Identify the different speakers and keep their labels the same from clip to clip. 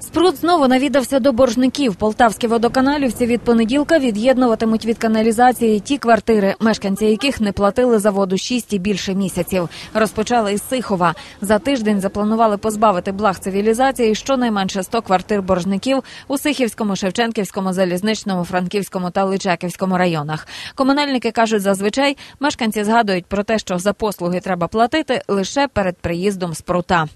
Speaker 1: Спрут знову навідався до боржників. Полтавські водоканалівці від понеділка від'єднуватимуть від каналізації ті квартири, мешканці яких не платили за воду 6 і більше місяців. Розпочали із Сихова. За тиждень запланували позбавити благ цивілізації щонайменше 100 квартир боржників у Сихівському, Шевченківському, Залізничному, Франківському та Личаківському районах. Комунальники кажуть, зазвичай мешканці згадують про те, що за послуги треба платити лише перед приїздом спрута.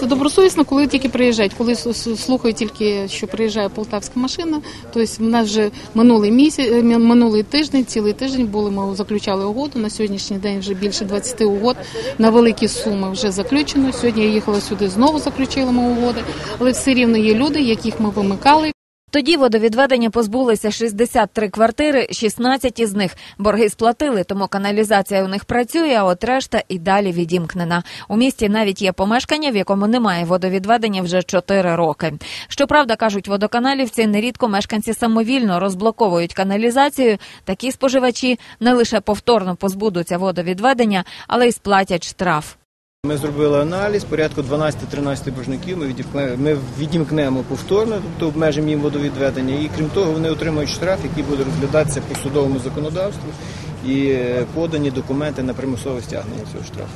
Speaker 2: Це добросовісно, коли тільки приїжджають, коли слухають тільки, що приїжджає полтавська машина. Тобто в нас вже минулий місяць, е, минулий тиждень, цілий тиждень були. Ми заключали угоду. На сьогоднішній день вже більше 20 угод на великі суми вже заключено. Сьогодні я їхала сюди, знову заключили ми угоди, але все рівно є люди, яких ми вимикали.
Speaker 1: Тоді водовідведення позбулися 63 квартири, 16 із них борги сплатили, тому каналізація у них працює, а от решта і далі відімкнена. У місті навіть є помешкання, в якому немає водовідведення вже 4 роки. Щоправда, кажуть водоканалівці, нерідко мешканці самовільно розблоковують каналізацію. Такі споживачі не лише повторно позбудуться водовідведення, але й сплатять штраф.
Speaker 3: Ми зробили аналіз, порядку 12-13 боржників ми ми відімкнемо повторно, тобто обмежимо їм водовідведення. І крім того, вони отримують штраф, який буде розглядатися по судовому законодавству і е, подані документи на примусове стягнення цього штрафу.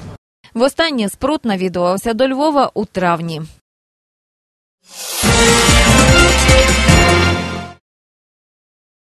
Speaker 1: Востаннє спрут навідувався до Львова у травні.